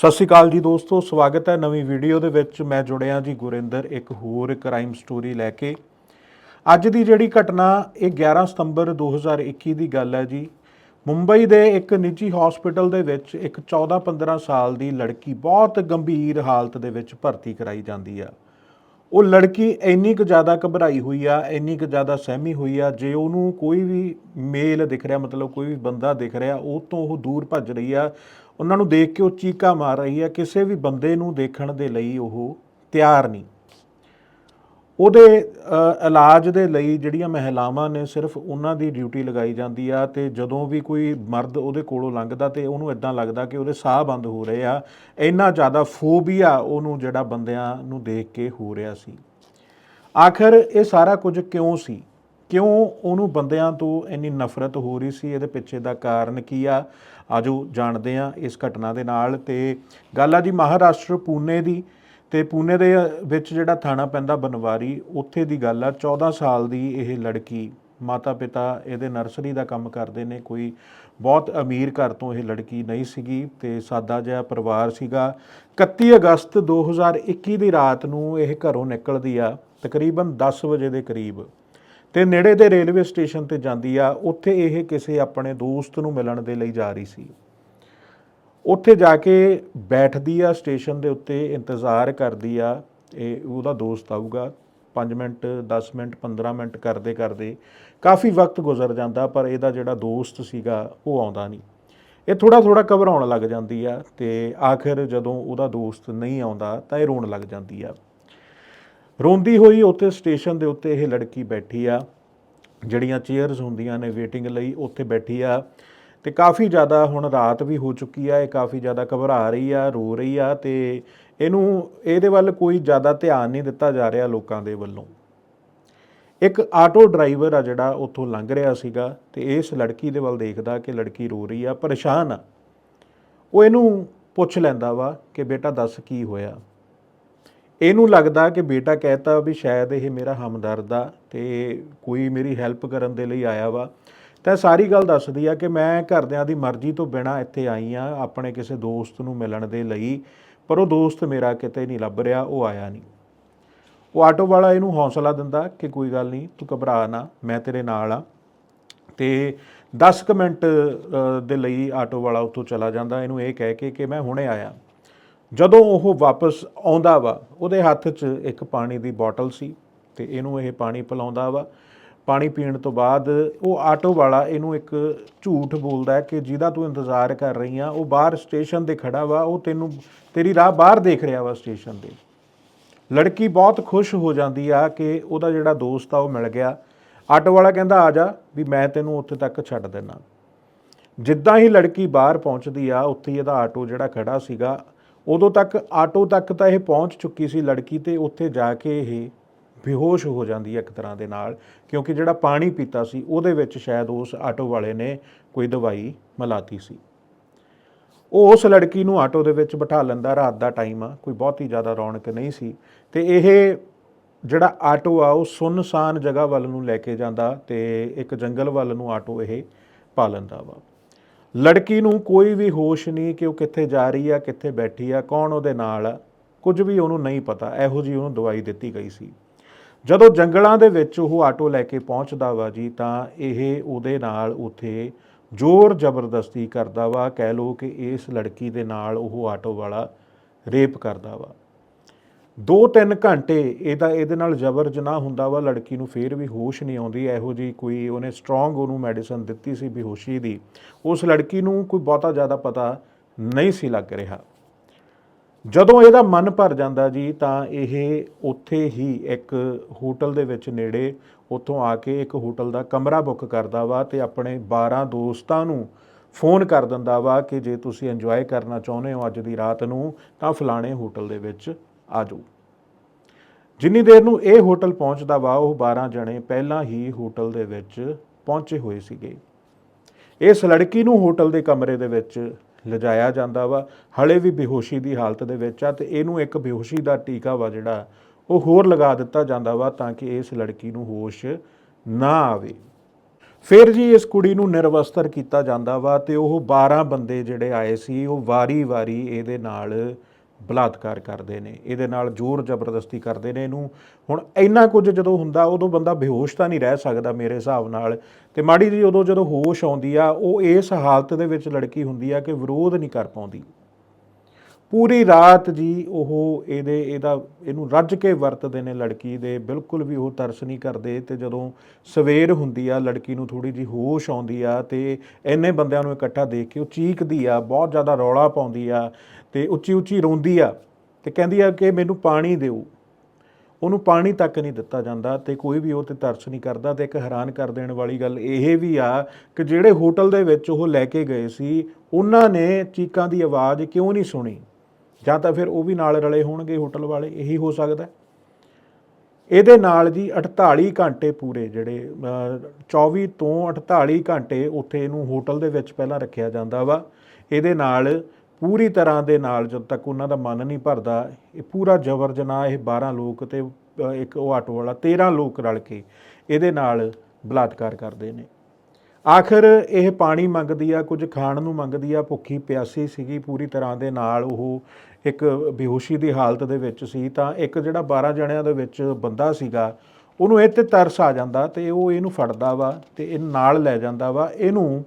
ਸਤਿ ਸ਼੍ਰੀ ਅਕਾਲ ਜੀ ਦੋਸਤੋ, ਸਵਾਗਤ ਹੈ ਨਵੀਂ ਵੀਡੀਓ ਦੇ ਵਿੱਚ। ਮੈਂ ਜੁੜਿਆ ਜੀ ਗੁਰਿੰਦਰ, ਇੱਕ ਹੋਰ ਕ੍ਰਾਈਮ ਸਟੋਰੀ ਲੈ ਕੇ। ਅੱਜ ਦੀ ਜਿਹੜੀ ਘਟਨਾ, ਇਹ 11 ਸਤੰਬਰ 2021 ਦੀ ਗੱਲ ਹੈ ਜੀ। ਮੁੰਬਈ ਦੇ ਇੱਕ ਨਿੱਜੀ ਹਸਪੀਟਲ ਦੇ ਵਿੱਚ ਇੱਕ 14-15 ਸਾਲ ਦੀ ਲੜਕੀ, ਬਹੁਤ ਗੰਭੀਰ ਹਾਲਤ ਦੇ ਵਿੱਚ ਭਰਤੀ ਕਰਾਈ ਜਾਂਦੀ ਆ। ਉਹ ਲੜਕੀ ਇੰਨੀ ਕੁ ਜ਼ਿਆਦਾ ਘਬਰਾਈ ਹੋਈ ਆ, ਇੰਨੀ ਕੁ ਜ਼ਿਆਦਾ ਸਹਿਮੀ ਹੋਈ ਆ, ਜੇ ਉਹਨੂੰ ਕੋਈ ਵੀ ਮੇਲ ਦਿਖ ਰਿਹਾ, ਮਤਲਬ ਕੋਈ ਵੀ ਬੰਦਾ ਦਿਖ ਰਿਹਾ, ਉਹ ਤੋਂ ਉਹ ਦੂਰ ਭੱਜ ਰਹੀ ਆ। ਉਹਨਾਂ ਨੂੰ ਦੇਖ ਕੇ ਉਹ ਚੀਕਾ ਮਾਰ ਰਹੀ ਆ ਕਿਸੇ ਵੀ ਬੰਦੇ ਨੂੰ ਦੇਖਣ ਦੇ ਲਈ ਉਹ ਤਿਆਰ ਨਹੀਂ। ਉਹਦੇ ਇਲਾਜ ਦੇ ਲਈ ਜਿਹੜੀਆਂ ਮਹਿਲਾਵਾਂ ਨੇ ਸਿਰਫ ਉਹਨਾਂ ਦੀ ਡਿਊਟੀ ਲਗਾਈ ਜਾਂਦੀ ਆ ਤੇ ਜਦੋਂ ਵੀ ਕੋਈ ਮਰਦ ਉਹਦੇ ਕੋਲੋਂ ਲੰਘਦਾ ਤੇ ਉਹਨੂੰ ਇਦਾਂ ਲੱਗਦਾ ਕਿ ਉਹਦੇ ਸਾਹ ਬੰਦ ਹੋ ਰਹੇ ਆ, ਇੰਨਾ ਜ਼ਿਆਦਾ ਫੋਬੀਆ ਉਹਨੂੰ ਜਿਹੜਾ ਬੰਦਿਆਂ ਨੂੰ ਦੇਖ ਕੇ ਹੋ ਰਿਹਾ ਸੀ। ਆਖਰ ਇਹ ਸਾਰਾ ਕੁਝ ਕਿਉਂ ਸੀ? ਕਿਉਂ ਉਹਨੂੰ ਬੰਦਿਆਂ ਤੋਂ ਇੰਨੀ ਨਫ਼ਰਤ ਹੋ ਰਹੀ ਸੀ? ਇਹਦੇ ਪਿੱਛੇ ਦਾ ਕਾਰਨ ਕੀ ਆ? ਆਜੋ ਜਾਣਦੇ ਆ ਇਸ ਘਟਨਾ ਦੇ ਨਾਲ। ਤੇ ਗੱਲ ਆ ਜੀ ਮਹਾਰਾਸ਼ਟਰ ਪੂਨੇ ਦੀ। ਤੇ ਪੂਨੇ ਦੇ ਵਿੱਚ ਜਿਹੜਾ ਥਾਣਾ ਪੈਂਦਾ ਬਨਵਾਰੀ, ਉੱਥੇ ਦੀ ਗੱਲ ਆ। 14 ਸਾਲ ਦੀ ਇਹ ਲੜਕੀ ਮਾਤਾ ਪਿਤਾ ਇਹਦੇ ਨਰਸਰੀ ਦਾ ਕੰਮ ਕਰਦੇ ਨੇ। ਕੋਈ ਬਹੁਤ ਅਮੀਰ ਘਰ ਤੋਂ ਇਹ ਲੜਕੀ ਨਹੀਂ ਸੀਗੀ ਤੇ ਸਾਦਾ ਜਿਹਾ ਪਰਿਵਾਰ ਸੀਗਾ। 31 ਅਗਸਤ 2021 ਦੀ ਰਾਤ ਨੂੰ ਇਹ ਘਰੋਂ ਨਿਕਲਦੀ ਆ, ਤਕਰੀਬਨ 10 ਵਜੇ ਦੇ ਕਰੀਬ। ਤੇ ਨੇੜੇ ਦੇ ਰੇਲਵੇ ਸਟੇਸ਼ਨ ਤੇ ਜਾਂਦੀ ਆ, ਉੱਥੇ ਇਹ ਕਿਸੇ ਆਪਣੇ ਦੋਸਤ ਨੂੰ ਮਿਲਣ ਦੇ ਲਈ ਜਾ ਰਹੀ ਸੀ। ਉੱਥੇ ਜਾ ਕੇ ਬੈਠਦੀ ਆ, ਸਟੇਸ਼ਨ ਦੇ ਉੱਤੇ ਇੰਤਜ਼ਾਰ ਕਰਦੀ ਆ, ਇਹ ਉਹਦਾ ਦੋਸਤ ਆਊਗਾ 5 ਮਿੰਟ 10 ਮਿੰਟ 15 ਮਿੰਟ ਕਰਦੇ ਕਰਦੇ ਕਾਫੀ ਵਕਤ ਗੁਜ਼ਰ ਜਾਂਦਾ, ਪਰ ਇਹਦਾ ਜਿਹੜਾ ਦੋਸਤ ਸੀਗਾ ਉਹ ਆਉਂਦਾ ਨਹੀਂ। ਇਹ ਥੋੜਾ ਥੋੜਾ ਘਬਰਾਉਣ ਲੱਗ ਜਾਂਦੀ ਆ ਤੇ ਆਖਿਰ ਜਦੋਂ ਉਹਦਾ ਦੋਸਤ ਨਹੀਂ ਆਉਂਦਾ ਤਾਂ ਇਹ ਰੋਣ ਲੱਗ ਜਾਂਦੀ ਆ। ਰੋਂਦੀ ਹੋਈ ਉੱਥੇ ਸਟੇਸ਼ਨ ਦੇ ਉੱਤੇ ਇਹ ਲੜਕੀ ਬੈਠੀ ਆ, ਜਿਹੜੀਆਂ ਚੇਅਰਸ ਹੁੰਦੀਆਂ ਨੇ ਵੇਟਿੰਗ ਲਈ, ਉੱਥੇ ਬੈਠੀ ਆ। ਤੇ ਕਾਫੀ ਜ਼ਿਆਦਾ ਹੁਣ ਰਾਤ ਵੀ ਹੋ ਚੁੱਕੀ ਆ, ਇਹ ਕਾਫੀ ਜ਼ਿਆਦਾ ਘਬਰਾ ਰਹੀ ਆ, ਰੋ ਰਹੀ ਆ ਤੇ ਇਹਨੂੰ ਇਹਦੇ ਵੱਲ ਕੋਈ ਜ਼ਿਆਦਾ ਧਿਆਨ ਨਹੀਂ ਦਿੱਤਾ ਜਾ ਰਿਹਾ ਲੋਕਾਂ ਦੇ ਵੱਲੋਂ। ਇੱਕ ਆਟੋ ਡਰਾਈਵਰ ਆ ਜਿਹੜਾ ਉੱਥੋਂ ਲੰਘ ਰਿਹਾ ਸੀਗਾ ਤੇ ਇਸ ਲੜਕੀ ਦੇ ਵੱਲ ਦੇਖਦਾ ਕਿ ਲੜਕੀ ਰੋ ਰਹੀ ਆ, ਪਰੇਸ਼ਾਨ ਆ। ਉਹ ਇਹਨੂੰ ਪੁੱਛ ਲੈਂਦਾ ਵਾ ਕਿ ਬੇਟਾ ਦੱਸ ਕੀ ਹੋਇਆ? ਇਹਨੂੰ ਲੱਗਦਾ ਕਿ ਬੇਟਾ ਕਹਿਤਾ ਵੀ ਸ਼ਾਇਦ ਇਹ ਮੇਰਾ ਹਮਦਰਦ ਆ ਤੇ ਕੋਈ ਮੇਰੀ ਹੈਲਪ ਕਰਨ ਦੇ ਲਈ ਆਇਆ ਵਾ। ਤਾਂ ਸਾਰੀ ਗੱਲ ਦੱਸਦੀ ਆ ਕਿ ਮੈਂ ਘਰਦਿਆਂ ਦੀ ਮਰਜ਼ੀ ਤੋਂ ਬਿਨਾ ਇੱਥੇ ਆਈ ਆ, ਆਪਣੇ ਕਿਸੇ ਦੋਸਤ ਨੂੰ ਮਿਲਣ ਦੇ ਲਈ, ਪਰ ਉਹ ਦੋਸਤ ਮੇਰਾ ਕਿਤੇ ਨਹੀਂ ਲੱਭ ਰਿਹਾ, ਉਹ ਆਇਆ ਨਹੀਂ। ਉਹ ਆਟੋ ਵਾਲਾ ਇਹਨੂੰ ਹੌਸਲਾ ਦਿੰਦਾ ਕਿ ਕੋਈ ਗੱਲ ਨਹੀਂ, ਤੂੰ ਘਬਰਾ ਨਾ, ਮੈਂ ਤੇਰੇ ਨਾਲ ਆ। ਤੇ 10 ਕੁ ਮਿੰਟ ਦੇ ਲਈ ਆਟੋ ਵਾਲਾ ਉੱਥੋਂ ਚਲਾ ਜਾਂਦਾ, ਇਹਨੂੰ ਇਹ ਕਹਿ ਕੇ ਕਿ ਮੈਂ ਹੁਣੇ ਆਇਆ। ਜਦੋਂ ਉਹ ਵਾਪਸ ਆਉਂਦਾ ਵਾ, ਉਹਦੇ ਹੱਥ 'ਚ ਇੱਕ ਪਾਣੀ ਦੀ ਬੋਟਲ ਸੀ ਤੇ ਇਹਨੂੰ ਇਹ ਪਾਣੀ ਪਿਲਾਉਂਦਾ ਵਾ। ਪਾਣੀ ਪੀਣ ਤੋਂ ਬਾਅਦ ਉਹ ਆਟੋ ਵਾਲਾ ਇਹਨੂੰ ਇੱਕ ਝੂਠ ਬੋਲਦਾ ਹੈ ਕਿ ਜਿਹਦਾ ਤੂੰ ਇੰਤਜ਼ਾਰ ਕਰ ਰਹੀ ਆ, ਉਹ ਬਾਹਰ ਸਟੇਸ਼ਨ ਤੇ ਖੜਾ ਵਾ, ਉਹ ਤੈਨੂੰ, ਤੇਰੀ ਰਾਹ ਬਾਹਰ ਦੇਖ ਰਿਹਾ ਵਾ ਸਟੇਸ਼ਨ ਤੇ। ਲੜਕੀ ਬਹੁਤ ਖੁਸ਼ ਹੋ ਜਾਂਦੀ ਆ ਕਿ ਉਹਦਾ ਜਿਹੜਾ ਦੋਸਤ ਆ ਉਹ ਮਿਲ ਗਿਆ। ਆਟੋ ਵਾਲਾ ਕਹਿੰਦਾ, ਆ ਜਾ, ਵੀ ਮੈਂ ਤੈਨੂੰ ਉੱਥੇ ਤੱਕ ਛੱਡ ਦੇਣਾ ਜਿੱਦਾਂ ਹੀ ਲੜਕੀ ਬਾਹਰ ਪਹੁੰਚਦੀ ਆ, ਉੱਥੇ ਇਹਦਾ ਆਟੋ ਜਿਹੜਾ ਖੜਾ ਸੀਗਾ ਉਦੋਂ ਤੱਕ ਆਟੋ ਤੱਕ ਤਾਂ ਇਹ ਪਹੁੰਚ ਚੁੱਕੀ ਸੀ ਲੜਕੀ ਤੇ ਉੱਥੇ ਜਾ ਕੇ ਇਹ ਬੇਹੋਸ਼ ਹੋ ਜਾਂਦੀ ਹੈ ਇੱਕ ਤਰ੍ਹਾਂ ਦੇ ਨਾਲ, ਕਿਉਂਕਿ ਜਿਹੜਾ ਪਾਣੀ ਪੀਤਾ ਸੀ, ਉਹਦੇ ਵਿੱਚ ਸ਼ਾਇਦ ਉਸ ਆਟੋ ਵਾਲੇ ਨੇ ਕੋਈ ਦਵਾਈ ਮਿਲਾਤੀ ਸੀ। ਉਹ ਉਸ ਲੜਕੀ ਨੂੰ ਆਟੋ ਦੇ ਵਿੱਚ ਬਿਠਾ ਲੈਂਦਾ, ਰਾਤ ਦਾ ਟਾਈਮ ਆ, ਕੋਈ ਬਹੁਤੀ ਜ਼ਿਆਦਾ ਰੌਣਕ ਨਹੀਂ ਸੀ। ਤੇ ਇਹ ਜਿਹੜਾ ਆਟੋ ਆ, ਉਹ ਸੁੰਨਸਾਨ ਜਗ੍ਹਾ ਵੱਲ ਨੂੰ ਲੈ ਕੇ ਜਾਂਦਾ ਤੇ ਇੱਕ ਜੰਗਲ ਵੱਲ ਨੂੰ ਆਟੋ ਇਹ ਪਾ ਲੈਂਦਾ ਵਾ। ਲੜਕੀ ਨੂੰ ਕੋਈ ਵੀ ਹੋਸ਼ ਨਹੀਂ ਕਿ ਉਹ ਕਿੱਥੇ ਜਾ ਰਹੀ ਆ, ਕਿੱਥੇ ਬੈਠੀ ਆ, ਕੌਣ ਉਹਦੇ ਨਾਲ ਆ, ਕੁਝ ਵੀ ਉਹਨੂੰ ਨਹੀਂ ਪਤਾ, ਇਹੋ ਜੀ ਉਹਨੂੰ ਦਵਾਈ ਦਿੱਤੀ ਗਈ ਸੀ। ਜਦੋਂ ਜੰਗਲਾਂ ਦੇ ਵਿੱਚ ਉਹ ਆਟੋ ਲੈ ਕੇ ਪਹੁੰਚਦਾ ਵਾ ਜੀ, ਤਾਂ ਇਹ ਉਹਦੇ ਨਾਲ ਉਥੇ ਜ਼ੋਰ ਜ਼ਬਰਦਸਤੀ ਕਰਦਾ ਵਾ, ਕਹਿ ਲੋ ਕਿ ਇਸ ਲੜਕੀ ਦੇ ਨਾਲ ਉਹ ਆਟੋ ਵਾਲਾ ਰੇਪ ਕਰਦਾ ਵਾ। 2-3 ਘੰਟੇ ਇਹਦਾ, ਇਹਦੇ ਨਾਲ ਜ਼ਬਰ ਜਨਾਹ ਹੁੰਦਾ ਵਾ, ਲੜਕੀ ਨੂੰ ਫੇਰ ਵੀ ਹੋਸ਼ ਨਹੀਂ ਆਉਂਦੀ। ਇਹੋ ਜੀ ਕੋਈ ਉਹਨੇ ਸਟਰੋਂਗ ਉਹਨੂੰ ਮੈਡੀਸਨ ਦਿੱਤੀ ਸੀ ਬੇਹੋਸ਼ੀ ਦੀ। ਉਸ ਲੜਕੀ ਨੂੰ ਕੋਈ ਬਹੁਤਾ ਜ਼ਿਆਦਾ ਪਤਾ ਨਹੀਂ ਸੀ ਲੱਗ ਰਿਹਾ। ਜਦੋਂ ਇਹਦਾ ਮਨ ਭਰ ਜਾਂਦਾ ਜੀ, ਤਾਂ ਇਹ ਉੱਥੇ ਹੀ ਇੱਕ ਹੋਟਲ ਦੇ ਵਿੱਚ ਨੇੜੇ ਉੱਥੋਂ ਆ ਕੇ ਇੱਕ ਹੋਟਲ ਦਾ ਕਮਰਾ ਬੁੱਕ ਕਰਦਾ ਵਾ ਤੇ ਆਪਣੇ 12 ਦੋਸਤਾਂ ਨੂੰ ਫੋਨ ਕਰ ਦਿੰਦਾ ਵਾ ਕਿ ਜੇ ਤੁਸੀਂ ਇੰਜੋਏ ਕਰਨਾ ਚਾਹੁੰਦੇ ਹੋ ਅੱਜ ਦੀ ਰਾਤ ਨੂੰ, ਤਾਂ ਫਲਾਣੇ ਹੋਟਲ ਦੇ ਵਿੱਚ ਆ ਜਾਓ ਜਿੰਨੀ ਦੇਰ ਨੂੰ ਇਹ ਹੋਟਲ ਪਹੁੰਚਦਾ ਵਾ, ਉਹ 12 ਜਣੇ ਪਹਿਲਾਂ ਹੀ ਹੋਟਲ ਦੇ ਵਿੱਚ ਪਹੁੰਚੇ ਹੋਏ ਸੀਗੇ। ਇਸ ਲੜਕੀ ਨੂੰ ਹੋਟਲ ਦੇ ਕਮਰੇ ਦੇ ਵਿੱਚ ਲਿਜਾਇਆ ਜਾਂਦਾ ਵਾ। ਹਲੇ ਵੀ ਬੇਹੋਸ਼ੀ ਦੀ ਹਾਲਤ ਦੇ ਵਿੱਚ ਆ ਤੇ ਇਹਨੂੰ ਇੱਕ ਬੇਹੋਸ਼ੀ ਦਾ ਟੀਕਾ ਵਾ ਜਿਹੜਾ ਉਹ ਹੋਰ ਲਗਾ ਦਿੱਤਾ ਜਾਂਦਾ ਵਾ ਤਾਂ ਕਿ ਇਸ ਲੜਕੀ ਨੂੰ ਹੋਸ਼ ਨਾ ਆਵੇ। ਫਿਰ ਜੀ ਇਸ ਕੁੜੀ ਨੂੰ ਨਿਰਵਸਤਰ ਕੀਤਾ ਜਾਂਦਾ ਵਾ ਤੇ ਉਹ 12 ਬੰਦੇ ਜਿਹੜੇ ਆਏ ਸੀ, ਉਹ ਵਾਰੀ-ਵਾਰੀ ਇਹਦੇ ਨਾਲ ਬਲਾਤਕਾਰ ਕਰਦੇ ਨੇ, ਇਹਦੇ ਨਾਲ ਜ਼ੋਰ ਜ਼ਬਰਦਸਤੀ ਕਰਦੇ ਨੇ ਇਹਨੂੰ। ਹੁਣ ਇੰਨਾ ਕੁਝ ਜਦੋਂ ਹੁੰਦਾ, ਉਦੋਂ ਬੰਦਾ ਬੇਹੋਸ਼ ਤਾਂ ਨਹੀਂ ਰਹਿ ਸਕਦਾ ਮੇਰੇ ਹਿਸਾਬ ਨਾਲ। ਤੇ ਮਾੜੀ ਜੀ ਉਦੋਂ ਜਦੋਂ ਹੋਸ਼ ਆਉਂਦੀ ਆ, ਉਹ ਇਸ ਹਾਲਤ ਦੇ ਵਿੱਚ ਲੜਕੀ ਹੁੰਦੀ ਆ ਕਿ ਵਿਰੋਧ ਨਹੀਂ ਕਰ ਪਾਉਂਦੀ। ਪੂਰੀ ਰਾਤ ਜੀ ਉਹ ਇਹਦੇ, ਇਹਦਾ, ਇਹਨੂੰ ਰੱਜ ਕੇ ਵਰਤਦੇ ਨੇ ਲੜਕੀ ਦੇ, ਬਿਲਕੁਲ ਵੀ ਉਹ ਤਰਸ ਨਹੀਂ ਕਰਦੇ। ਤੇ ਜਦੋਂ ਸਵੇਰ ਹੁੰਦੀ ਆ, ਲੜਕੀ ਨੂੰ ਥੋੜੀ ਜੀ ਹੋਸ਼ ਆਉਂਦੀ ਆ ਤੇ ਇੰਨੇ ਬੰਦਿਆਂ ਨੂੰ ਇਕੱਠਾ ਦੇਖ ਕੇ ਉਹ ਚੀਕਦੀ ਆ, ਬਹੁਤ ਜ਼ਿਆਦਾ ਰੌਲਾ ਪਾਉਂਦੀ ਆ। ਤੇ ਉੱਚੀ ਉੱਚੀ ਰੋਂਦੀ ਆ ਤੇ ਕਹਿੰਦੀ ਆ ਕਿ ਮੈਨੂੰ ਪਾਣੀ ਦਿਓ। ਉਹਨੂੰ ਪਾਣੀ ਤੱਕ ਨਹੀਂ ਦਿੱਤਾ ਜਾਂਦਾ ਤੇ ਕੋਈ ਵੀ ਉਹ ਤੇ ਤਰਸ ਨਹੀਂ ਕਰਦਾ ਤੇ ਇੱਕ ਹੈਰਾਨ ਕਰ ਦੇਣ ਵਾਲੀ ਗੱਲ ਇਹ ਵੀ ਆ ਕਿ ਜਿਹੜੇ ਹੋਟਲ ਦੇ ਵਿੱਚ ਉਹ ਲੈ ਕੇ ਗਏ ਸੀ ਉਹਨਾਂ ਨੇ ਚੀਕਾਂ ਦੀ ਆਵਾਜ਼ ਕਿਉਂ ਨਹੀਂ ਸੁਣੀ? ਜਾਂ ਤਾਂ ਫਿਰ ਉਹ ਵੀ ਨਾਲ ਰਲੇ ਹੋਣਗੇ ਹੋਟਲ ਵਾਲੇ ਇਹੀ ਹੋ ਸਕਦਾ ਇਹਦੇ ਨਾਲ ਜੀ 48 ਘੰਟੇ ਪੂਰੇ ਜਿਹੜੇ ਅਹ, 24 ਤੋਂ 48 ਘੰਟੇ ਉੱਥੇ ਇਹਨੂੰ ਹੋਟਲ ਦੇ ਵਿੱਚ ਪਹਿਲਾਂ ਰੱਖਿਆ ਜਾਂਦਾ ਵਾ। ਇਹਦੇ ਨਾਲ ਪੂਰੀ ਤਰ੍ਹਾਂ ਦੇ ਨਾਲ ਜਦ ਤੱਕ ਉਹਨਾਂ ਦਾ ਮਨ ਨਹੀਂ ਭਰਦਾ, ਇਹ ਪੂਰਾ ਜ਼ਬਰ ਜਨਾਹ ਇਹ 12 ਲੋਕ ਤੇ ਇੱਕ ਉਹ ਆਟੋ ਵਾਲਾ 13 ਲੋਕ ਰਲ ਕੇ ਇਹਦੇ ਨਾਲ ਬਲਾਤਕਾਰ ਕਰਦੇ ਨੇ। ਆਖਰ ਇਹ ਪਾਣੀ ਮੰਗਦੀ ਆ, ਕੁਝ ਖਾਣ ਨੂੰ ਮੰਗਦੀ ਆ, ਭੁੱਖੀ ਪਿਆਸੀ ਸੀਗੀ, ਪੂਰੀ ਤਰ੍ਹਾਂ ਦੇ ਨਾਲ ਉਹ ਇੱਕ ਬੇਹੋਸ਼ੀ ਦੀ ਹਾਲਤ ਦੇ ਵਿੱਚ ਸੀ, ਤਾਂ ਇੱਕ ਜਿਹੜਾ 12 ਜਣਿਆਂ ਦੇ ਵਿੱਚ ਬੰਦਾ ਸੀਗਾ, ਉਹਨੂੰ ਇਹ ਤੇ ਤਰਸ ਆ ਜਾਂਦਾ ਤੇ ਉਹ ਇਹਨੂੰ ਫੜਦਾ ਵਾ ਤੇ ਇਹ ਨਾਲ ਲੈ ਜਾਂਦਾ ਵਾ, ਇਹਨੂੰ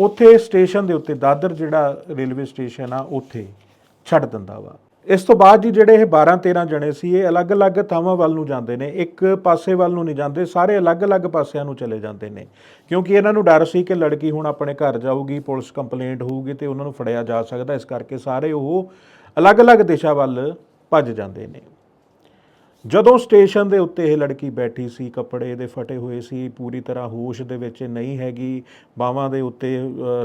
ਉੱਥੇ ਸਟੇਸ਼ਨ ਦੇ ਉੱਤੇ, ਦਾਦਰ ਜਿਹੜਾ ਰੇਲਵੇ ਸਟੇਸ਼ਨ ਆ, ਉੱਥੇ ਛੱਡ ਦਿੰਦਾ ਵਾ। ਇਸ ਤੋਂ ਬਾਅਦ ਜੀ ਜਿਹੜੇ ਇਹ 12 13 ਜਣੇ ਸੀ, ਇਹ ਅਲੱਗ-ਅਲੱਗ ਥਾਵਾਂ ਵੱਲ ਨੂੰ ਜਾਂਦੇ ਨੇ। ਇੱਕ ਪਾਸੇ ਵੱਲ ਨੂੰ ਨਹੀਂ ਜਾਂਦੇ, ਸਾਰੇ ਅਲੱਗ-ਅਲੱਗ ਪਾਸਿਆਂ ਨੂੰ ਚਲੇ ਜਾਂਦੇ ਨੇ। ਕਿਉਂਕਿ ਇਹਨਾਂ ਨੂੰ ਡਰ ਸੀ ਕਿ ਲੜਕੀ ਹੁਣ ਆਪਣੇ ਘਰ ਜਾਊਗੀ, ਪੁਲਿਸ ਕੰਪਲੇਂਟ ਹੋਊਗੀ ਤੇ ਉਹਨਾਂ ਨੂੰ ਫੜਿਆ ਜਾ ਸਕਦਾ। ਇਸ ਕਰਕੇ ਸਾਰੇ ਉਹ ਅਲੱਗ-ਅਲੱਗ ਦਿਸ਼ਾ ਵੱਲ ਭੱਜ ਜਾਂਦੇ ਨੇ। ਜਦੋਂ ਸਟੇਸ਼ਨ ਦੇ ਉੱਤੇ ਇਹ ਲੜਕੀ ਬੈਠੀ ਸੀ, ਕੱਪੜੇ ਦੇ ਫਟੇ ਹੋਏ ਸੀ, ਪੂਰੀ ਤਰ੍ਹਾਂ ਹੋਸ਼ ਦੇ ਵਿੱਚ ਨਹੀਂ ਹੈਗੀ, ਬਾਹਾਂ ਦੇ ਉੱਤੇ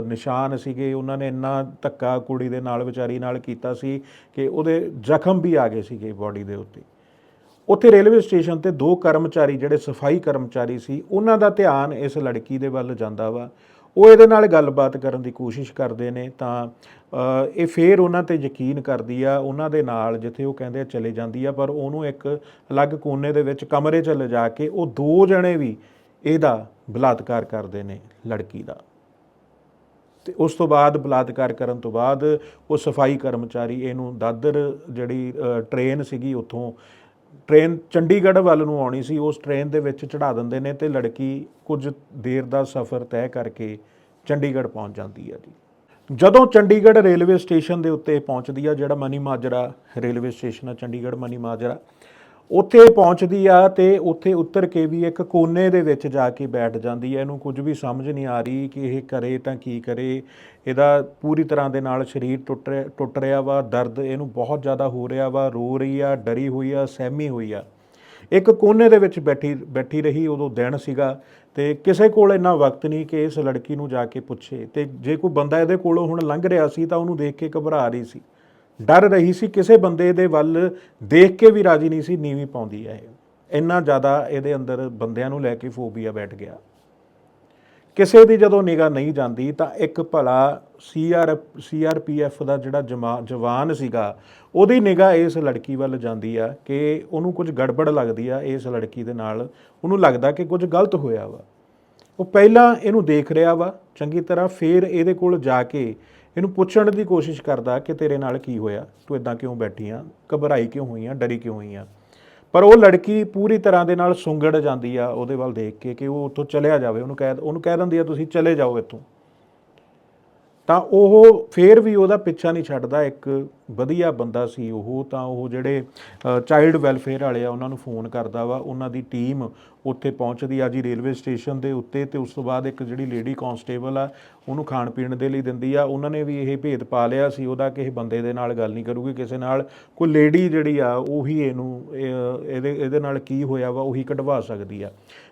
ਨਿਸ਼ਾਨ ਸੀਗੇ, ਉਹਨਾਂ ਨੇ ਇੰਨਾ ਧੱਕਾ ਕੁੜੀ ਦੇ ਨਾਲ, ਵਿਚਾਰੀ ਨਾਲ ਕੀਤਾ ਸੀ ਕਿ ਉਹਦੇ ਜ਼ਖਮ ਵੀ ਆ ਗਏ ਸੀਗੇ ਬਾਡੀ ਦੇ ਉੱਤੇ। ਉੱਥੇ ਰੇਲਵੇ ਸਟੇਸ਼ਨ ਤੇ ਦੋ ਕਰਮਚਾਰੀ, ਜਿਹੜੇ ਸਫ਼ਾਈ ਕਰਮਚਾਰੀ ਸੀ, ਉਹਨਾਂ ਦਾ ਧਿਆਨ ਇਸ ਲੜਕੀ ਦੇ ਵੱਲ ਜਾਂਦਾ ਵਾ। ਉਹ ਇਹਦੇ ਨਾਲ ਗੱਲਬਾਤ ਕਰਨ ਦੀ ਕੋਸ਼ਿਸ਼ ਕਰਦੇ ਨੇ ਤਾਂ ਇਹ ਫੇਰ ਉਹਨਾਂ ਤੇ ਯਕੀਨ ਕਰਦੀ ਆ ਉਹਨਾਂ ਦੇ ਨਾਲ ਜਿੱਥੇ ਉਹ ਕਹਿੰਦੇ ਆ ਚਲੇ ਜਾਂਦੀ ਆ ਪਰ ਉਹਨੂੰ ਇੱਕ ਅਲੱਗ ਕੋਨੇ ਦੇ ਵਿੱਚ ਕਮਰੇ 'ਚ ਲਿਜਾ ਕੇ ਉਹ ਦੋ ਜਣੇ ਵੀ ਇਹਦਾ ਬਲਾਤਕਾਰ ਕਰਦੇ ਨੇ ਲੜਕੀ ਦਾ। ਤੇ ਉਸ ਤੋਂ ਬਾਅਦ ਬਲਾਤਕਾਰ ਕਰਨ ਤੋਂ ਬਾਅਦ ਉਹ ਸਫ਼ਾਈ ਕਰਮਚਾਰੀ ਇਹਨੂੰ ਦਾਦਰ ਜਿਹੜੀ ਅ, ਟ੍ਰੇਨ ਸੀਗੀ ਉੱਥੋਂ ਟ੍ਰੇਨ ਚੰਡੀਗੜ੍ਹ ਵੱਲ ਨੂੰ ਆਉਣੀ ਸੀ, ਉਸ ਟ੍ਰੇਨ ਦੇ ਵਿੱਚ ਚੜਾ ਦਿੰਦੇ ਨੇ ਤੇ ਲੜਕੀ ਕੁਝ ਦੇਰ ਦਾ ਸਫ਼ਰ ਤੈਅ ਕਰਕੇ ਚੰਡੀਗੜ੍ਹ ਪਹੁੰਚ ਜਾਂਦੀ ਹੈ ਜੀ। ਜਦੋਂ ਚੰਡੀਗੜ੍ਹ ਰੇਲਵੇ ਸਟੇਸ਼ਨ ਦੇ ਉੱਤੇ ਪਹੁੰਚਦੀ ਆ, ਜਿਹੜਾ ਮਨੀ ਮਾਜਰਾ ਰੇਲਵੇ ਸਟੇਸ਼ਨ ਆ, ਚੰਡੀਗੜ੍ਹ ਮਨੀ ਮਾਜਰਾ ਉੱਥੇ ਪਹੁੰਚਦੀ ਆ ਤੇ ਉੱਥੇ ਉਤਰ ਕੇ ਵੀ ਇੱਕ ਕੋਨੇ ਦੇ ਵਿੱਚ ਜਾ ਕੇ ਬੈਠ ਜਾਂਦੀ ਹੈ ਇਹਨੂੰ ਕੁਝ ਵੀ ਸਮਝ ਨਹੀਂ ਆ ਰਹੀ ਕਿ ਇਹ ਕਰੇ ਤਾਂ ਕੀ ਕਰੇ। ਇਹਦਾ ਪੂਰੀ ਤਰ੍ਹਾਂ ਦੇ ਨਾਲ ਸਰੀਰ ਟੁੱਟ ਰਿਹਾ ਟੁੱਟ ਰਿਹਾ ਵਾ, ਦਰਦ ਇਹਨੂੰ ਬਹੁਤ ਜ਼ਿਆਦਾ ਹੋ ਰਿਹਾ ਵਾ, ਰੋ ਰਹੀ ਆ, ਡਰੀ ਹੋਈ ਆ, ਸਹਿਮੀ ਹੋਈ ਆ। ਇੱਕ ਕੋਨੇ ਦੇ ਵਿੱਚ ਬੈਠੀ ਬੈਠੀ ਰਹੀ ਉਦੋਂ ਦਿਨ ਸੀਗਾ ਤੇ ਕਿਸੇ ਕੋਲ ਇੰਨਾ ਵਕਤ ਨਹੀਂ ਕਿ ਇਸ ਲੜਕੀ ਨੂੰ ਜਾ ਕੇ ਪੁੱਛੇ। ਤੇ ਜੇ ਕੋਈ ਬੰਦਾ ਇਹਦੇ ਕੋਲੋਂ ਹੁਣ ਲੰਘ ਰਿਹਾ ਸੀ ਤਾਂ ਉਹਨੂੰ ਦੇਖ ਕੇ ਘਬਰਾ ਰਹੀ ਸੀ। ਡਰ ਰਹੀ ਸੀ, ਕਿਸੇ ਬੰਦੇ ਦੇ ਵੱਲ ਦੇਖ ਕੇ ਵੀ ਰਾਜੀ ਨਹੀਂ ਸੀ, ਨੀਵੀਂ ਪਾਉਂਦੀ ਹੈ ਇਹ। ਇੰਨਾ ਜ਼ਿਆਦਾ ਇਹਦੇ ਅੰਦਰ ਬੰਦਿਆਂ ਨੂੰ ਲੈ ਕੇ ਫੋਬੀਆ ਬੈਠ ਗਿਆ। ਕਿਸੇ ਦੀ ਜਦੋਂ ਨਿਗਾਹ ਨਹੀਂ ਜਾਂਦੀ ਤਾਂ ਇੱਕ ਭਲਾ ਸੀਆਰ ਸੀਆਰਪੀਐਫ ਦਾ ਜਿਹੜਾ ਜਮਾ- ਜਵਾਨ ਸੀਗਾ, ਉਹਦੀ ਨਿਗਾਹ ਇਸ ਲੜਕੀ ਵੱਲ ਜਾਂਦੀ ਆ ਕਿ ਉਹਨੂੰ ਕੁਝ ਗੜਬੜ ਲੱਗਦੀ ਆ ਇਸ ਲੜਕੀ ਦੇ ਨਾਲ। ਉਹਨੂੰ ਲੱਗਦਾ ਕਿ ਕੁਝ ਗਲਤ ਹੋਇਆ ਵਾ। ਉਹ ਪਹਿਲਾਂ ਇਹਨੂੰ ਦੇਖ ਰਿਹਾ ਵਾ, ਚੰਗੀ ਤਰ੍ਹਾਂ ਫੇਰ ਇਹਦੇ ਕੋਲ ਜਾ ਕੇ ਇਹਨੂੰ ਪੁੱਛਣ ਦੀ ਕੋਸ਼ਿਸ਼ ਕਰਦਾ ਕਿ ਤੇਰੇ ਨਾਲ ਕੀ ਹੋਇਆ? ਤੂੰ ਇਦਾਂ ਕਿਉਂ ਬੈਠੀ ਆ? ਘਬਰਾਈ ਕਿਉਂ ਹੋਈ ਆ? ਡਰੀ ਕਿਉਂ ਹੋਈ ਆ? ਪਰ ਉਹ ਲੜਕੀ ਪੂਰੀ ਤਰ੍ਹਾਂ ਦੇ ਨਾਲ ਸੁੰਗੜ ਜਾਂਦੀ ਆ, ਉਹਦੇ ਵੱਲ ਦੇਖ ਕੇ ਕਿ ਉਹ ਉੱਥੋਂ ਚਲਿਆ ਜਾਵੇ। ਉਹਨੂੰ ਕਹਿ ਉਹਨੂੰ ਕਹਿ ਦਿੰਦੀ ਆ, ਤੁਸੀਂ ਚਲੇ ਜਾਓ ਇੱਥੋਂ। ਤਾਂ ਉਹ ਫੇਰ ਵੀ ਉਹਦਾ ਪਿੱਛਾ ਨਹੀਂ ਛੱਡਦਾ। ਇੱਕ ਵਧੀਆ ਬੰਦਾ ਸੀ ਉਹ, ਤਾਂ ਉਹ ਜਿਹੜੇ ਚਾਈਲਡ ਵੈਲਫੇਅਰ ਵਾਲੇ ਆ, ਉਹਨਾਂ ਨੂੰ ਫੋਨ ਕਰਦਾ ਵਾ। ਉਹਨਾਂ ਦੀ ਟੀਮ ਉੱਥੇ ਪਹੁੰਚਦੀ ਆ ਜੀ ਰੇਲਵੇ ਸਟੇਸ਼ਨ ਦੇ ਉੱਤੇ ਤੇ ਉਸ ਤੋਂ ਬਾਅਦ ਇੱਕ ਜਿਹੜੀ ਲੇਡੀ ਕਾਂਸਟੇਬਲ ਆ, ਉਹਨੂੰ ਖਾਣ ਪੀਣ ਦੇ ਲਈ ਦਿੰਦੀ ਆ। ਉਹਨਾਂ ਨੇ ਵੀ ਇਹ ਭੇਦ ਪਾ ਲਿਆ ਸੀ, ਉਹਦਾ ਕਿਸੇ ਬੰਦੇ ਦੇ ਨਾਲ ਗੱਲ ਨਹੀਂ ਕਰੂਗੀ, ਕਿਸੇ ਨਾਲ ਕੋਈ ਲੇਡੀ ਜਿਹੜੀ ਆ, ਉਹੀ ਇਹਨੂੰ, ਇਹ- ਇਹਦੇ ਇਹਦੇ ਨਾਲ ਕੀ ਹੋਇਆ ਵਾ, ਉਹੀ ਕਢਵਾ ਸਕਦੀ ਆ।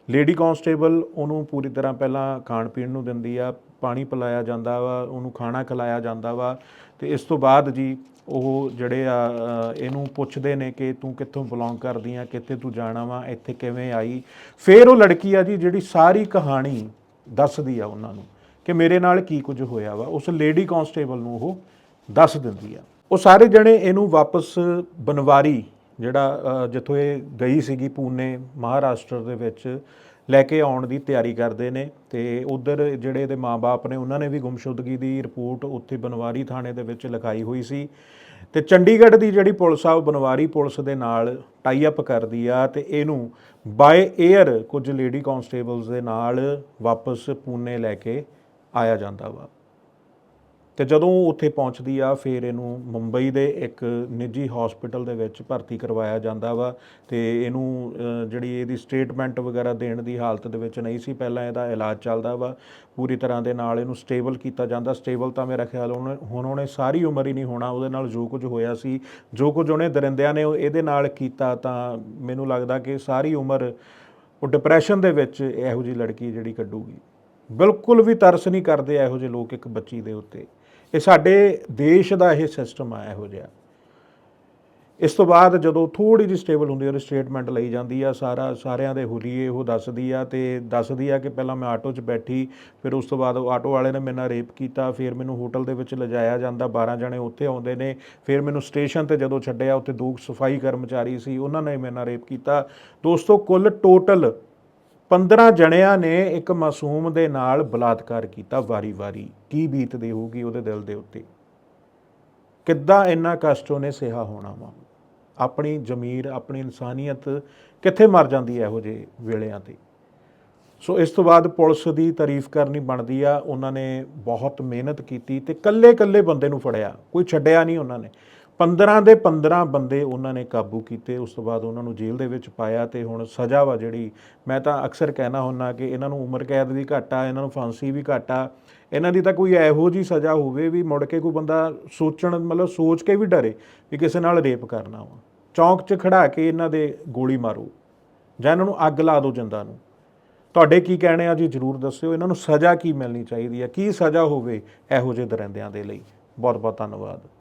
ਲੇਡੀ ਕਾਂਸਟੇਬਲ ਉਹਨੂੰ ਪੂਰੀ ਤਰ੍ਹਾਂ ਪਹਿਲਾਂ ਖਾਣ ਪੀਣ ਨੂੰ ਦਿੰਦੀ ਆ, ਪਾਣੀ ਪਿਲਾਇਆ ਜਾਂਦਾ ਵਾ, ਉਹਨੂੰ ਖਾਣਾ ਖਿਲਾਇਆ ਜਾਂਦਾ ਵਾ ਤੇ ਇਸ ਤੋਂ ਬਾਅਦ ਜੀ ਉਹ ਜਿਹੜੇ ਆ ਇਹਨੂੰ ਪੁੱਛਦੇ ਨੇ ਕਿ ਤੂੰ ਕਿੱਥੋਂ ਬਿਲੋਂਗ ਕਰਦੀ ਆ, ਕਿੱਥੇ ਤੂੰ ਜਾਣਾ ਵਾ, ਇੱਥੇ ਕਿਵੇਂ ਆਈ। ਫਿਰ ਉਹ ਲੜਕੀ ਆ ਜੀ ਜਿਹੜੀ ਸਾਰੀ ਕਹਾਣੀ ਦੱਸਦੀ ਆ ਉਹਨਾਂ ਨੂੰ ਕਿ ਮੇਰੇ ਨਾਲ ਕੀ ਕੁਝ ਹੋਇਆ ਵਾ, ਉਸ ਲੇਡੀ ਕਾਂਸਟੇਬਲ ਨੂੰ ਉਹ ਦੱਸ ਦਿੰਦੀ ਆ। ਉਹ ਸਾਰੇ ਜਣੇ ਇਹਨੂੰ ਵਾਪਸ ਬਨਵਾਰੀ ਜਿਹੜਾ ਜਿੱਥੋਂ ਇਹ ਗਈ ਸੀਗੀ ਪੂਨੇ ਮਹਾਰਾਸ਼ਟਰ ਦੇ ਵਿੱਚ, ਲੈ ਕੇ ਆਉਣ ਦੀ ਤਿਆਰੀ ਕਰਦੇ ਨੇ ਤੇ ਉਧਰ ਜਿਹੜੇ ਇਹਦੇ ਮਾਪੇ ਨੇ, ਉਹਨਾਂ ਨੇ ਵੀ ਗੁੰਮਸ਼ੁਦਗੀ ਦੀ ਰਿਪੋਰਟ ਉੱਥੇ ਬਨਵਾਰੀ ਥਾਣੇ ਦੇ ਵਿੱਚ ਲਿਖਾਈ ਹੋਈ ਸੀ। ਤੇ ਚੰਡੀਗੜ੍ਹ ਦੀ ਜਿਹੜੀ ਪੁਲਿਸ ਆ, ਉਹ ਬਨਵਾਰੀ ਪੁਲਿਸ ਦੇ ਨਾਲ ਟਾਈ ਅਪ ਕਰਦੀ ਆ ਤੇ ਇਹਨੂੰ ਬਾਏ 에ਅਰ ਕੁਝ ਲੇਡੀ ਕਨਸਟੇਬਲਸ ਦੇ ਨਾਲ ਵਾਪਸ ਪੂਨੇ ਲੈ ਕੇ ਆਇਆ ਜਾਂਦਾ ਵਾ। ਤੇ ਜਦੋਂ ਉੱਥੇ ਪਹੁੰਚਦੀ ਆ, ਫਿਰ ਇਹਨੂੰ ਮੁੰਬਈ ਦੇ ਇੱਕ ਨਿੱਜੀ ਹਸਪੀਟਲ ਦੇ ਵਿੱਚ ਭਰਤੀ ਕਰਵਾਇਆ ਜਾਂਦਾ ਵਾ ਤੇ ਇਹਨੂੰ ਜਿਹੜੀ ਇਹਦੀ ਸਟੇਟਮੈਂਟ ਵਗੈਰਾ ਦੇਣ ਦੀ ਹਾਲਤ ਦੇ ਵਿੱਚ ਨਹੀਂ ਸੀ, ਪਹਿਲਾਂ ਇਹਦਾ ਇਲਾਜ ਚੱਲਦਾ ਵਾ। ਪੂਰੀ ਤਰ੍ਹਾਂ ਦੇ ਨਾਲ ਇਹਨੂੰ ਸਟੇਬਲ ਕੀਤਾ ਜਾਂਦਾ। ਸਟੇਬਲ ਤਾਂ ਮੇਰਾ ਖਿਆਲ ਉਹਨੇ ਹੁਣ ਉਹਨੇ ਸਾਰੀ ਉਮਰ ਹੀ ਨਹੀਂ ਹੋਣਾ, ਉਹਦੇ ਨਾਲ ਜੋ ਕੁਝ ਹੋਇਆ ਸੀ, ਜੋ ਕੁਝ ਉਹਨੇ ਦਰਿੰਦਿਆਂ ਨੇ ਉਹ ਇਹਦੇ ਨਾਲ ਕੀਤਾ ਤਾਂ ਮੈਨੂੰ ਲੱਗਦਾ ਕਿ ਸਾਰੀ ਉਮਰ ਉਹ ਡਿਪਰੈਸ਼ਨ ਦੇ ਵਿੱਚ ਇਹੋ ਜੀ ਲੜਕੀ ਜਿਹੜੀ ਕੱਢੂਗੀ। ਬਿਲਕੁਲ ਵੀ ਤਰਸ ਨਹੀਂ ਕਰਦੇ ਇਹੋ ਜਿਹੇ ਲੋਕ ਇੱਕ ਬੱਚੀ ਦੇ ਉੱਤੇ। ਇਹ ਸਾਡੇ ਦੇਸ਼ ਦਾ ਇਹ ਸਿਸਟਮ ਆ, ਇਹੋ ਜਿਹਾ। ਇਸ ਤੋਂ ਬਾਅਦ ਜਦੋਂ ਥੋੜੀ ਜਿਹੀ ਸਟੇਬਲ ਹੁੰਦੀ ਹੈ ਸਟੇਟਮੈਂਟ ਲਈ ਜਾਂਦੀ ਆ, ਸਾਰਾ, ਸਾਰਿਆਂ ਦੇ ਹੁਲੀਏ ਉਹ ਦੱਸਦੀ ਆ ਤੇ ਦੱਸਦੀ ਆ ਕਿ ਪਹਿਲਾਂ ਮੈਂ ਆਟੋ 'ਚ ਬੈਠੀ, ਫਿਰ ਉਸ ਤੋਂ ਬਾਅਦ ਉਹ ਆਟੋ ਵਾਲੇ ਨੇ ਮੇਰੇ ਨਾਲ ਰੇਪ ਕੀਤਾ, ਫਿਰ ਮੈਨੂੰ ਹੋਟਲ ਦੇ ਵਿੱਚ ਲਿਜਾਇਆ ਜਾਂਦਾ 12 ਜਣੇ ਉੱਥੇ ਆਉਂਦੇ ਨੇ, ਫਿਰ ਮੈਨੂੰ ਸਟੇਸ਼ਨ ਤੇ ਜਦੋਂ ਛੱਡਿਆ, ਉੱਥੇ ਦੋ ਸਫ਼ਾਈ ਕਰਮਚਾਰੀ ਸੀ, ਉਹਨਾਂ ਨੇ ਮੇਰੇ ਨਾਲ ਰੇਪ ਕੀਤਾ। ਦੋਸਤੋ, ਕੁੱਲ ਟੋਟਲ 15 ਜਣਿਆਂ ਨੇ ਇੱਕ ਮਾਸੂਮ ਦੇ ਨਾਲ ਬਲਾਤਕਾਰ ਕੀਤਾ ਵਾਰੀ-ਵਾਰੀ ਕੀ ਬੀਤਦੀ ਹੋਊਗੀ ਉਹਦੇ ਦਿਲ ਦੇ ਉੱਤੇ? ਕਿੱਦਾਂ ਇੰਨਾ ਕਸ਼ਟ ਉਹਨੇ ਸਹਿਆ ਹੋਣਾ ਵਾ? ਆਪਣੀ ਜ਼ਮੀਰ, ਆਪਣੀ ਇਨਸਾਨੀਅਤ ਕਿੱਥੇ ਮਰ ਜਾਂਦੀ ਹੈ ਇਹੋ ਜਿਹੇ ਵੇਲਿਆਂ ਤੇ? ਸੋ ਇਸ ਤੋਂ ਬਾਅਦ ਪੁਲਿਸ ਦੀ ਤਾਰੀਫ ਕਰਨੀ ਬਣਦੀ ਆ। ਉਹਨਾਂ ਨੇ ਬਹੁਤ ਮਿਹਨਤ ਕੀਤੀ ਤੇ ਕੱਲੇ-ਕੱਲੇ ਬੰਦੇ ਨੂੰ ਫੜਿਆ। ਕੋਈ ਛੱਡਿਆ ਨਹੀਂ ਉਹਨਾਂ ਨੇ। 15 ਦੇ 15 ਬੰਦੇ ਉਹਨਾਂ ਨੇ ਕਾਬੂ ਕੀਤੇ, ਉਸ ਤੋਂ ਬਾਅਦ ਉਹਨਾਂ ਨੂੰ ਜੇਲ੍ਹ ਦੇ ਵਿੱਚ ਪਾਇਆ ਤੇ ਹੁਣ ਸਜ਼ਾ ਵਾ ਜਿਹੜੀ, ਮੈਂ ਤਾਂ ਅਕਸਰ ਕਹਿਣਾ ਹੁੰਨਾ ਕਿ ਇਹਨਾਂ ਨੂੰ ਉਮਰ ਕੈਦ ਵੀ ਘੱਟ ਆ, ਇਹਨਾਂ ਨੂੰ ਫਾਂਸੀ ਵੀ ਘੱਟ ਆ, ਇਹਨਾਂ ਦੀ ਤਾਂ ਕੋਈ ਇਹੋ ਜੀ ਸਜ਼ਾ ਹੋਵੇ ਵੀ ਮੁੜ ਕੇ ਕੋਈ ਬੰਦਾ ਸੋਚਣ, ਮਤਲਬ ਸੋਚ ਕੇ ਵੀ ਡਰੇ ਵੀ ਕਿਸੇ ਨਾਲ ਰੇਪ ਕਰਨਾ ਵਾ। ਚੌਂਕ 'ਚ ਖੜਾ ਕੇ ਇਹਨਾਂ ਦੇ ਗੋਲੀ ਮਾਰੋ, ਜਾਂ ਇਹਨਾਂ ਨੂੰ ਅੱਗ ਲਾ ਦਿਓ ਜਿੰਦਾ ਨੂੰ। ਤੁਹਾਡੇ ਕੀ ਕਹਿਣੇ ਆ ਜੀ? ਜਰੂਰ ਦੱਸਿਓ, ਇਹਨਾਂ ਨੂੰ ਸਜ਼ਾ ਕੀ ਮਿਲਣੀ ਚਾਹੀਦੀ ਹੈ ਕੀ ਸਜ਼ਾ ਹੋਵੇ ਇਹੋ ਜਿਹੇ ਦਰਿੰਦਿਆਂ ਦੇ ਲਈ? ਬਹੁਤ ਬਹੁਤ ਧੰਨਵਾਦ।